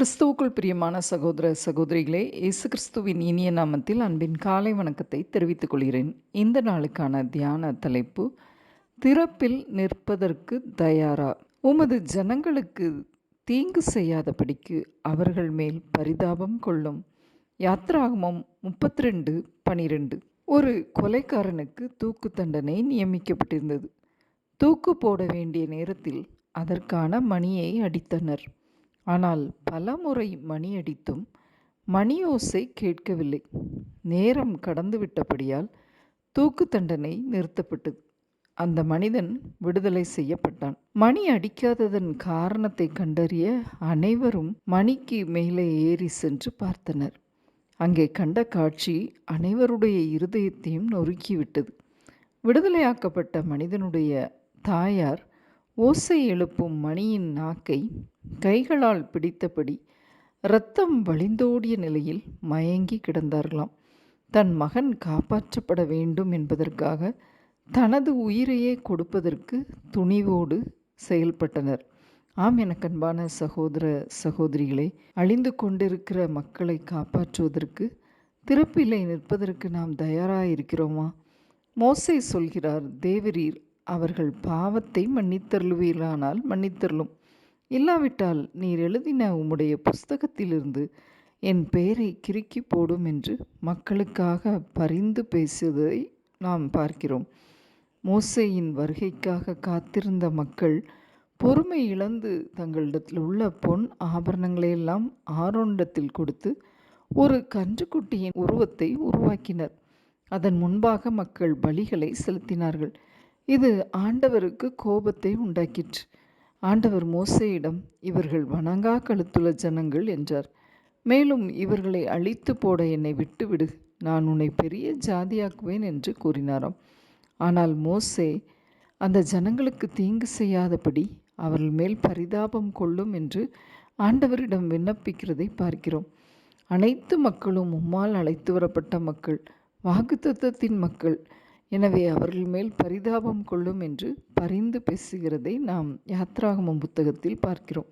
கிறிஸ்துவுக்குள் பிரியமான சகோதர சகோதரிகளே இயேசு கிறிஸ்துவின் இனிய நாமத்தில் அன்பின் காலை வணக்கத்தை தெரிவித்துக் கொள்கிறேன். இந்த நாளுக்கான தியான தலைப்பு திறப்பில் நிற்பதற்கு தயாரா? உமது ஜனங்களுக்கு தீங்கு செய்யாதபடிக்கு அவர்கள் மேல் பரிதாபம் கொள்ளும். யாத்ராகமம் முப்பத்தி ரெண்டு பனிரெண்டு. ஒரு கொலைக்காரனுக்கு தூக்கு தண்டனை நியமிக்கப்பட்டிருந்தது. தூக்கு போட வேண்டிய நேரத்தில் அதற்கான மணியை அடித்தனர். ஆனால் பல முறை மணி அடித்தும் மணியோசை கேட்கவில்லை. நேரம் கடந்துவிட்டபடியால் தூக்கு தண்டனை நிறுத்தப்பட்டது. அந்த மனிதன் விடுதலை செய்யப்பட்டான். மணி அடிக்காததன் காரணத்தை கண்டறிய அனைவரும் மணிக்கு மேலே ஏறி சென்று பார்த்தனர். அங்கே கண்ட காட்சி அனைவருடைய இருதயத்தையும் நொறுக்கிவிட்டது. விடுதலையாக்கப்பட்ட மனிதனுடைய தாயார் ஓசை எழுப்பும் மணியின் நாக்கை கைகளால் பிடித்தபடி இரத்தம் வழிந்தோடிய நிலையில் மயங்கி கிடந்தார்களாம். தன் மகன் காப்பாற்றப்பட வேண்டும் என்பதற்காக தனது உயிரையே கொடுப்பதற்கு துணிவோடு செயல்பட்டனர். ஆம் எனக்கன்பான சகோதர சகோதரிகளை அழிந்து கொண்டிருக்கிற மக்களை காப்பாற்றுவதற்கு திருப்பிலை நிற்பதற்கு நாம் தயாராக இருக்கிறோமா மோசை சொல்கிறார் தேவரீர் அவர்கள் பாவத்தை மன்னித்தருளுவீர்களானால் மன்னித்தருளும் இல்லாவிட்டால் நீர் எழுதின உம்முடைய புஸ்தகத்திலிருந்து என் பெயரை கிறுக்கி போடும் என்று மக்களுக்காக பரிந்து பேசுவதை நாம் பார்க்கிறோம். மோசையின் வருகைக்காக காத்திருந்த மக்கள் பொறுமை இழந்து தங்களிடத்தில் உள்ள பொன் ஆபரணங்களையெல்லாம் ஆரோண்டத்தில் கொடுத்து ஒரு கன்றுக்குட்டியின் உருவத்தை உருவாக்கினர். அதன் முன்பாக மக்கள் பலிகளை செலுத்தினார்கள். இது ஆண்டவருக்கு கோபத்தை உண்டாக்கிற்று. ஆண்டவர் மோசையிடம் இவர்கள் வணங்கா கழுத்துள்ள ஜனங்கள் என்றார். மேலும் இவர்களை அழித்து போட என்னை விட்டுவிடு நான் உன்னை பெரிய ஜாதியாக்குவேன் என்று கூறினாராம். ஆனால் மோசே அந்த ஜனங்களுக்கு தீங்கு செய்யாதபடி அவர்கள் மேல் பரிதாபம் கொள்ளும் என்று ஆண்டவரிடம் விண்ணப்பிக்கிறதை பார்க்கிறோம். அனைத்து மக்களும் உம்மால் அழைத்து வரப்பட்ட மக்கள் வாக்குத்தத்தின் மக்கள் எனவே அவர்கள் மேல் பரிதாபம் கொள்ளும் என்று பரிந்து பேசுகிறதை நாம் யாத்ராகமம் புத்தகத்தில் பார்க்கிறோம்.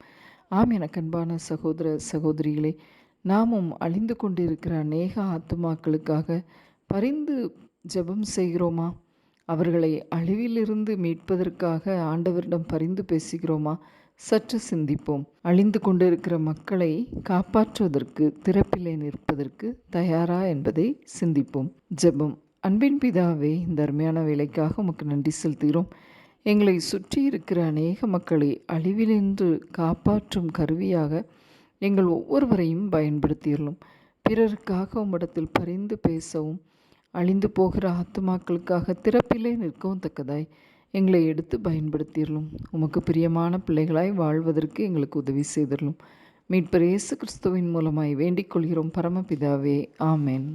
ஆம் என கண்பான சகோதர சகோதரிகளே நாமும் அழிந்து கொண்டிருக்கிற அநேக ஆத்துமாக்களுக்காக பரிந்து ஜெபம் செய்கிறோமா? அவர்களை அழிவிலிருந்து மீட்பதற்காக ஆண்டவரிடம் பரிந்து பேசுகிறோமா? சற்று சிந்திப்போம். அழிந்து கொண்டிருக்கிற மக்களை காப்பாற்றுவதற்கு திறப்பிலே நிற்பதற்கு தயாரா என்பதை சிந்திப்போம். ஜெபம் அன்பின் பிதாவே இந்த அருமையான வேலைக்காக உமக்கு நன்றி செலுத்துகிறோம். எங்களை சுற்றி இருக்கிற அநேக மக்களை அழிவிலின்று காப்பாற்றும் கருவியாக எங்கள் ஒவ்வொருவரையும் பயன்படுத்தியுள்ளோம். பிறருக்காக உம்மிடத்தில் பரிந்து பேசவும் அழிந்து போகிற ஆத்துமாக்களுக்காக திறப்பிலே நிற்கவும் தக்கதாய் எங்களை எடுத்து பயன்படுத்திடலும் உமக்கு பிரியமான பிள்ளைகளாய் வாழ்வதற்கு எங்களுக்கு உதவி செய்திடலும் மீட்பர் இயேசு கிறிஸ்துவின் மூலமாய் வேண்டிக் கொள்கிறோம். பரமபிதாவே ஆமேன்.